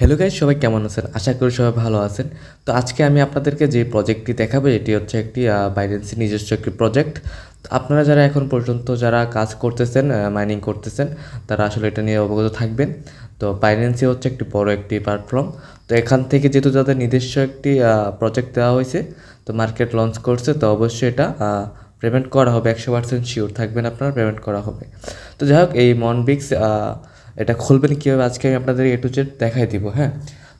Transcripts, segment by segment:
Hello guys সবাই কেমন আছেন? আশা করি সবাই ভালো আছেন। তো আজকে আমি আপনাদেরকে যে প্রজেক্টটি দেখাবো, এটি হচ্ছে একটি বাইডেন্সি নিজস্ব একটি প্রজেক্ট আপনারা যারা এখন পর্যন্ত যারা কাজ করতেছেন মাইনিং করতেছেন, তারা আসলে এটা নিয়ে অবগত থাকবেন। তো বাইডেন্সি হচ্ছে একটি বড় একটি প্ল্যাটফর্ম তো এখান থেকে যেহেতু যাদের নিজস্ব একটি প্রজেক্ট দেওয়া হয়েছে, তো মার্কেট লঞ্চ করছে, তো অবশ্যই এটা পেমেন্ট করা হবে। একশো পার্সেন্ট শিওর থাকবেন আপনারা পেমেন্ট করা হবে। তো যাই হোক, এই মনবিক্স এটা খুলবেন কীভাবে? আজকে আমি আপনাদের এ টু জেড দেখাই দিব হ্যাঁ?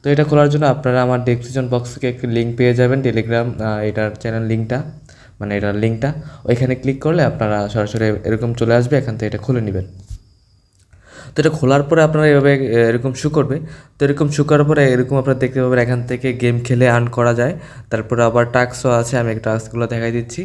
তো এটা খোলার জন্য আপনারা আমার ডেসক্রিপশন বক্স থেকে একটি লিঙ্ক পেয়ে যাবেন টেলিগ্রাম এটার চ্যানেল লিঙ্কটা মানে এটার লিঙ্কটা ওইখানে ক্লিক করলে আপনারা সরাসরি এরকম চলে আসবে, এখান থেকে এটা খুলে নেবেন। তো এটা খোলার পরে আপনারা এভাবে এরকম শু করবে। তো এরকম শু করার পরে এরকম আপনারা দেখতে পাবেন, এখান থেকে গেম খেলে আর্ন করা যায়। তারপরে আবার টাস্কও আছে, আমি টাস্কগুলো দেখাই দিচ্ছি।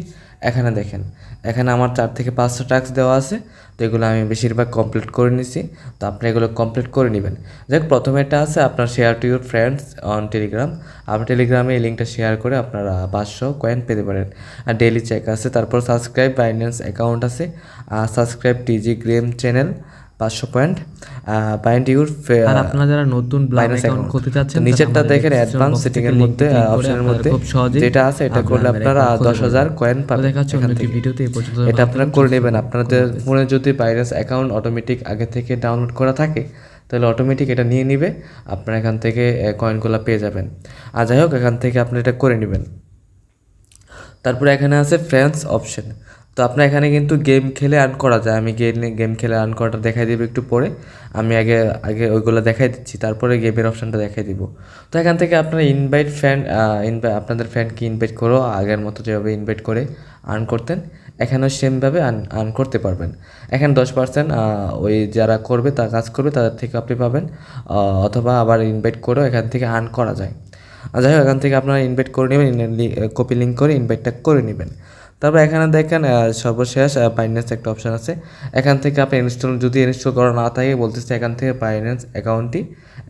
এখানে দেখেন। এখানে আমার চার থেকে পাঁচশো টাস্ক দেওয়া আছে, তো এগুলো আমি বেশিরভাগ কমপ্লিট করে নিছি। তো আপনি এগুলো কমপ্লিট করে নেবেন। যাক, প্রথমে এটা আছে আপনার share to your friends on Telegram আপনার টেলিগ্রামে এই লিঙ্কটা শেয়ার করে আপনারা পাঁচশো কয়েন পেতে পারেন। আর ডেলি চেক আছে, তারপর সাবস্ক্রাইব বাইন্যান্স অ্যাকাউন্ট আছে। আর সাবস্ক্রাইব টিজি গ্রেম চ্যানেল পাঁচশো পয়েন্ট। বাইন্ড ইউর আর আপনারা যারা নতুন ব্লাইন্ড অ্যাকাউন্ট খুলতে চাচ্ছেন নিচেরটা দেখেন অ্যাডভান্স সেটিং এর মধ্যে অপশনের মধ্যে যেটা আছে এটা করলে আপনারা দশ হাজার কয়েন পাবেন দেখা অন্য ভিডিওতে এই পর্যন্ত এটা আপনারা করে নেবেন। আপনাদের ফোনে যদি বাইরেন্স অ্যাকাউন্ট অটোমেটিক আগে থেকে ডাউনলোড করা থাকে তাহলে অটোমেটিক এটা নিয়ে নিবে। আপনারা এখান থেকে কয়েনগুলো পেয়ে যাবেন। আর যাই হোক এখান থেকে আপনি এটা করে নেবেন। তারপরে এখানে আছে ফ্রেন্ডস অপশন তো আপনার এখানে কিন্তু গেম খেলে আর্ন করা যায়। আমি গেম গেম খেলে আর্ন করাটা দেখাই দিব একটু পরে। আমি আগে আগে ওইগুলো দেখাই দিচ্ছি, তারপরে গেমের অপশানটা দেখাই দিব। তো এখান থেকে আপনারা ইনভাইট ফ্যান ইনভাই আপনাদের ফ্যানকে ইনভাইট করো আগের মতো যেভাবে ইনভাইট করে আর্ন করতেন, এখানেও সেমভাবে আর্ন করতে পারবেন। এখানে দশ পার্সেন্ট ওই যারা করবে তা কাজ করবে, তাদের থেকে আপনি পাবেন অথবা আবার ইনভাইট করেও এখান থেকে আর্ন করা যায়। যাই হোক, এখান থেকে আপনারা ইনভাইট করে নেবেন কপি লিঙ্ক করে ইনভাইটটা করে নেবেন। তারপর এখানে দেখেন সর্বশেষ বাইন্যান্স একটা অপশান আছে। এখান থেকে আপনি ইনস্টল যদি ইনস্টল করা না থাকে, বলতেছে এখান থেকে বাইন্যান্স অ্যাকাউন্টটি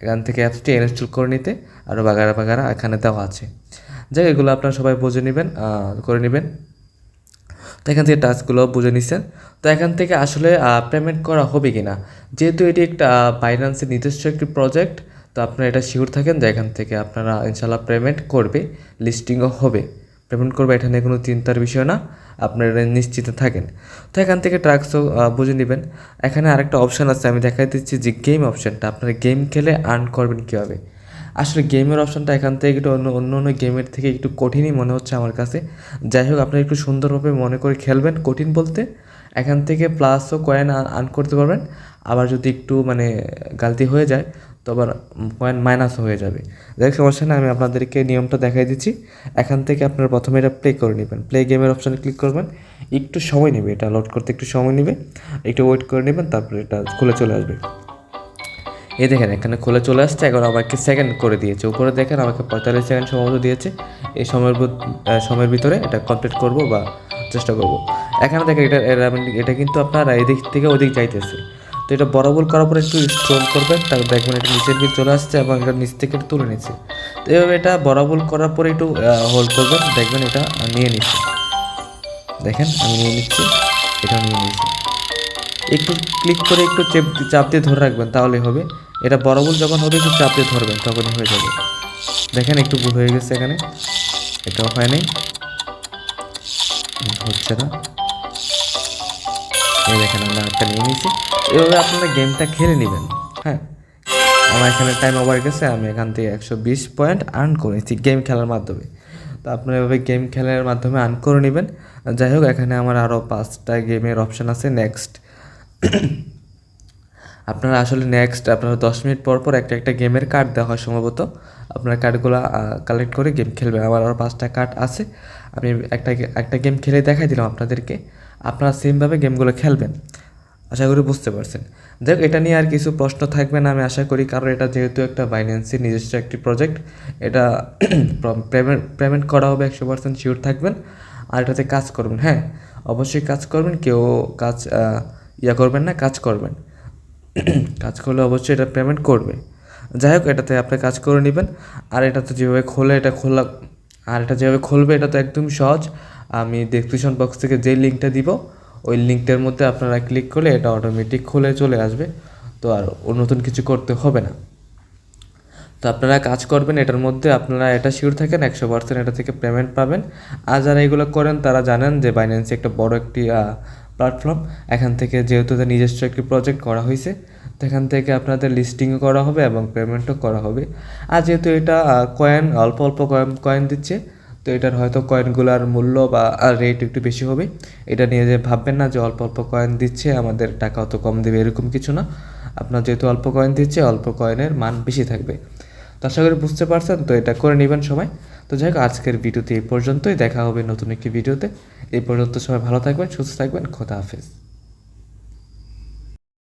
এখান থেকে অ্যাপসটি ইনস্টল করে নিতে আরও বাগারা বাগারা এখানে দেওয়া আছে। যাই এগুলো আপনারা সবাই বুঝে নেবেন করে নেবেন। তো এখান থেকে টাস্কগুলো বুঝে নিচ্ছেন তো এখান থেকে আসলে পেমেন্ট করা হবে কি না যেহেতু এটি একটা বাইন্যান্সের নিজস্ব একটি প্রজেক্ট তো আপনারা এটা শিওর থাকেন যে এখান থেকে আপনারা ইনশাল্লাহ পেমেন্ট করবে লিস্টিংও হবে। পেমেন্ট করবে, এটা নিয়ে কোনো চিন্তার বিষয় না। আপনারা নিশ্চিত থাকেন। তো এখান থেকে ট্রাক্সও বুঝে নেবেন। এখানে আরেকটা অপশান আছে, আমি দেখাই দিচ্ছি যে গেম অপশানটা আপনারা গেম খেলে আর্ন করবেন কীভাবে? আসলে গেমের অপশানটা এখান থেকে একটু অন্য অন্য অন্য গেমের থেকে একটু কঠিনই মনে হচ্ছে আমার কাছে। যাই হোক, আপনারা একটু সুন্দরভাবে মনে করে খেলবেন, কঠিন বলতে। এখান থেকে প্লাসও কয়েন আর্ন করতে পারবেন। আবার যদি একটু মানে গালতি হয়ে যায় তো আবার পয়েন্ট মাইনাস হয়ে যাবে। যাই সমস্যা না আমি আপনাদেরকে নিয়মটা দেখাই দিচ্ছি। এখান থেকে আপনারা প্রথমে এটা প্লে করে নেবেন। প্লে গেমের অপশানে ক্লিক করবেন। একটু সময় নেবে এটা লোড করতে, একটু সময় নেবে। একটু ওয়েট করে নেবেন, তারপরে এটা খুলে চলে আসবে। এই দেখেন, এখানে খুলে চলে আসছে, এখন আমাকে সেকেন্ড করে দিয়েছে। উপরে দেখেন, আমাকে পঁয়তাল্লিশ সেকেন্ড সম্ভবত দিয়েছে। এই সময়ের সময়ের ভিতরে এটা কমপ্লিট করব বা চেষ্টা করব। এখানে দেখেন এটা এটা কিন্তু আপনার এদিক থেকে ওদিক যাইতেছে। তো এটা বরাবর করার পর একটু স্ক্রল করবেন তারপর দেখবেন এটা নিচের দিকে চলে আসছে এবং এটা নিচ থেকে তুলে নিচ্ছে। তো এভাবে এটা বরাবর করার পরে একটু হোল্ড করবেন দেখবেন এটা নিয়ে নিচ্ছে। দেখেন, আমি নিয়ে নিচ্ছি এটা নিয়ে নিচ্ছি। একটু ক্লিক করে একটু চেপ চাপ দিয়ে ধরে রাখবেন তাহলে হবে। এটা বরাবর যখন হবে, একটু চাপ দিয়ে ধরবেন, তখনই হয়ে যাবে। দেখেন, একটু ভুল হয়ে গেছে এখানে। এটাও হয় নাই। হচ্ছে না। এই দেখেন, আমরা একটা নিয়ে নিয়েছি এভাবে আপনারা গেমটা খেলে নেবেন। হ্যাঁ? আমার এখানে টাইম ওভার গেছে, আমি এখান থেকে একশো বিশ পয়েন্ট আর্ন করেছি গেম খেলার মাধ্যমে। তো আপনারা এভাবে গেম খেলার মাধ্যমে আর্ন করে নেবেন। যাই হোক, এখানে আমার আরও পাঁচটা গেমের অপশান আছে। নেক্সট আপনারা আসলে নেক্সট আপনারা দশ মিনিট পর পর একটা একটা গেমের কার্ড দেওয়া হয় সম্ভবত। আপনার কার্ডগুলো কালেক্ট করে গেম খেলবেন। আমার আরও পাঁচটা কার্ড আছে। আমি একটা একটা গেম খেলে দেখাই দিলাম আপনাদেরকে। আপনারা সেমভাবে গেমগুলো খেলবেন। আশা করি বুঝতে পারছেন। দেখ, এটা নিয়ে আর কিছু প্রশ্ন থাকবে না, আমি আশা করি, কারণ এটা যেহেতু একটা বাইন্যান্সির নিজস্ব একটি প্রজেক্ট এটা পেমেন্ট পেমেন্ট করা হবে একশো পার্সেন্ট শিওর থাকবেন, আর এটাতে কাজ করবেন হ্যাঁ? অবশ্যই কাজ করবেন, কেউ কাজ ইয়া করবেন না, কাজ করবেন। কাজ করলে অবশ্যই এটা পেমেন্ট করবে। যাই হোক, এটাতে আপনি কাজ করে নেবেন, আর এটা তো যেভাবে খোলে, এটা খোলা, আর এটা যেভাবে খুলবে, এটা তো একদম সহজ। আমি ডেসক্রিপশন বক্স থেকে যে লিঙ্কটা দিব, ওই লিঙ্কটার মধ্যে আপনারা ক্লিক করলে এটা অটোমেটিক খুলে চলে আসবে। তো আর নতুন কিছু করতে হবে না। তো আপনারা কাজ করবেন, এটার মধ্যে আপনারা এটা শিওর থাকেন, একশো পার্সেন্ট এটা থেকে পেমেন্ট পাবেন। আর যারা এগুলো করেন, তারা জানেন যে বাইন্যান্সে একটা বড় একটি প্ল্যাটফর্ম এখান থেকে যেহেতু তাদের নিজস্ব একটি প্রজেক্ট করা হয়েছে, তো এখান থেকে আপনাদের লিস্টিংও করা হবে এবং পেমেন্টও করা হবে। আর যেহেতু এটা কয়েন অল্প অল্প কয়েন কয়েন দিচ্ছে তো এটার হয়তো কয়েনগুলোর মূল্য বা রেট একটু বেশি হবে। এটা নিয়ে যে ভাববেন না যে অল্প অল্প কয়েন দিচ্ছে, আমাদের টাকা অত কম দেবে এরকম কিছু না। আপনার যেহেতু অল্প কয়েন দিচ্ছে, অল্প কয়েনের মান বেশি থাকবে। তো আশা করি বুঝতে পারছেন, তো এটা করে নেবেন সবাই। তো যাই হোক, আজকের ভিডিওতে এই পর্যন্তই। দেখা হবে নতুন একটি ভিডিওতে। এই পর্যন্ত সবাই ভালো থাকবেন, সুস্থ থাকবেন। খোদা হাফেজ।